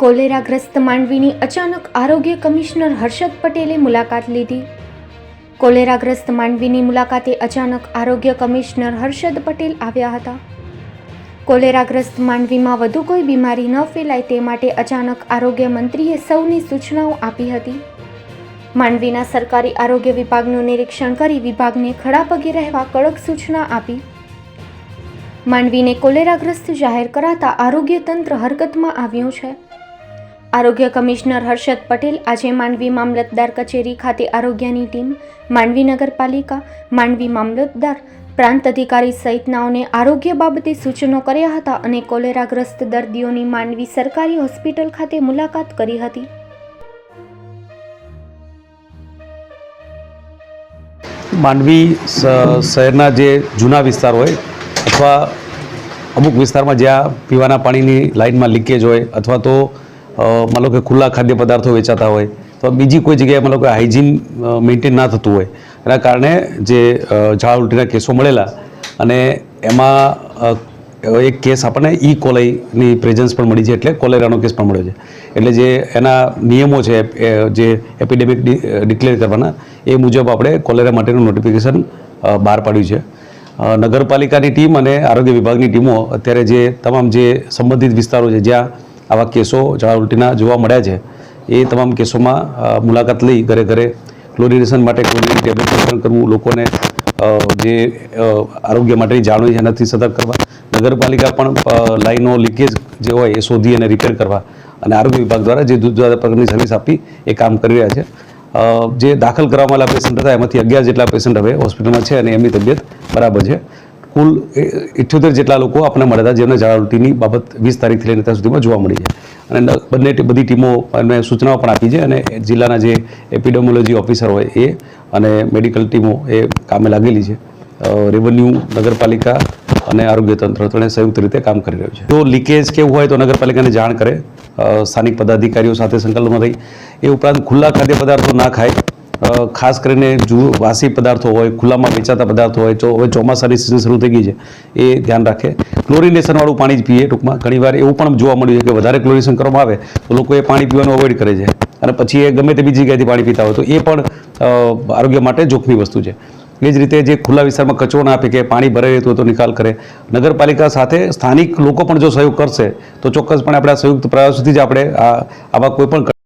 કોલેરાગ્રસ્ત માંડવીની અચાનક આરોગ્ય કમિશનર હર્ષદ પટેલે મુલાકાત લીધી. કોલેરાગ્રસ્ત માંડવીની મુલાકાતે અચાનક આરોગ્ય કમિશનર હર્ષદ પટેલ આવ્યા હતા. કોલેરાગ્રસ્ત માંડવીમાં વધુ કોઈ બીમારી ન ફેલાય તે માટે અચાનક આરોગ્ય મંત્રીએ સૌની સૂચનાઓ આપી હતી. માંડવીના સરકારી આરોગ્ય વિભાગનું નિરીક્ષણ કરી વિભાગને ખડા પગે રહેવા કડક સૂચના આપી. માંડવીને કોલેરાગ્રસ્ત જાહેર કરાતા આરોગ્ય તંત્ર હરકતમાં આવ્યું છે. આરોગ્ય કમિશનર હર્ષદ પટેલ આજે માંડવી મામલતદાર કચેરી ખાતે આરોગ્યની ટીમ, માંડવી નગરપાલિકા, માંડવી મામલતદાર, પ્રાંત અધિકારી સહિતનાઓને આરોગ્ય બાબતે સૂચનો કર્યા હતા અને કોલેરાગ્રસ્ત દર્દીઓની માંડવી સરકારી હોસ્પિટલ ખાતે મુલાકાત કરી હતી. માંડવી શહેરના જે જૂના વિસ્તાર હોય અથવા અમુક વિસ્તારમાં જ્યાં પીવાના પાણીની લાઇનમાં લીકેજ હોય અથવા તો માનો કે ખુલ્લા ખાદ્ય પદાર્થો વેચાતા હોય, તો બીજી કોઈ જગ્યાએ માનો કે હાઇજીન મેન્ટેન ના થતું હોય. એના કારણે જે ઝાડ ઉલટીના કેસો મળેલા અને એમાં એક કેસ આપણને ઈ કોલાઈની પ્રેઝન્સ પણ મળી છે, એટલે કોલેરાનો કેસ પણ મળ્યો છે. એટલે જે એના નિયમો છે જે એપિડેમિક ડિક્લેર કરવાના, એ મુજબ આપણે કોલેરા માટેનું નોટિફિકેશન બહાર પાડ્યું છે. નગરપાલિકાની ટીમ અને આરોગ્ય વિભાગની ટીમો અત્યારે જે તમામ જે સંબંધિત વિસ્તારો છે, જ્યાં આવા કેસો ઝાડા ઉલટીના જોવા મળ્યા છે. એ તમામ કેસોમાં મુલાકાત લઈ ઘરે ઘરે ક્લોરિનેશન માટે ક્લોરિન ટેબ્લેટ વિતરણ કરવું, લોકોને જે આરોગ્ય માટેની જાળવણી છે એનાથી સતર્ક કરવા. નગરપાલિકા પણ લાઈનો લીકેજ જે હોય એ શોધી અને રિપેર કરવા અને આરોગ્ય વિભાગ દ્વારા જે જુદા જુદા પ્રકારની સર્વિસ આપી એ કામ કરી રહ્યા છે. જે દાખલ કરવામાં આવેલા પેશન્ટ હતા, એમાંથી અગિયાર જેટલા પેશન્ટ હવે હોસ્પિટલમાં છે અને એમની તબિયત બરાબર છે. કુલ ઇઠ્યોતેર જેટલા લોકો આપણને મળ્યા હતા જેમને ઝાડા બાબત વીસ તારીખથી લઈને ત્યાં સુધીમાં જોવા મળી છે. અને બંને બધી ટીમો એમને સૂચનાઓ પણ આપી છે અને જિલ્લાના જે એપિડેમોલોજી ઓફિસર હોય એ અને મેડિકલ ટીમો એ કામે લાગેલી છે. રેવન્યુ, નગરપાલિકા અને આરોગ્ય તંત્ર ત્રણે સંયુક્ત રીતે કામ કરી રહ્યું છે. જો લીકેજ કેવું હોય તો નગરપાલિકાને જાણ કરે. સ્થાનિક પદાધિકારીઓ સાથે સંકલનમાં રહી એ ઉપરાંત ખુલ્લા ખાદ્ય પદાર્થો ના ખાય. ખાસ કરીને જુ વાસી પદાર્થો હોય, ખુલ્લામાં વેચાતા પદાર્થો હોય હવે ચોમાસાની સિઝન શરૂ થઈ ગઈ છે, એ ધ્યાન રાખે. ક્લોરિનેશનવાળું પાણી જ પીએ ટૂંકમાં. ઘણીવાર એવું પણ જોવા મળ્યું છે કે વધારે ક્લોરિનેશન કરવામાં આવે, તો લોકો એ પાણી પીવાનું અવોઇડ કરે છે. અને પછી એ ગમે તે બીજી જગ્યાએથી પાણી પીતા હોય, તો એ પણ આરોગ્ય માટે જોખમી વસ્તુ છે. એ જ રીતે જે ખુલ્લા વિસ્તારમાં કચરો ના આપે કે પાણી ભરાઈ રહેતું તો નિકાલ કરે. નગરપાલિકા સાથે સ્થાનિક લોકો પણ જો સહયોગ કરશે, તો ચોક્કસપણે આપણા સંયુક્ત પ્રયાસોથી જ આપણે આવા કોઈ પણ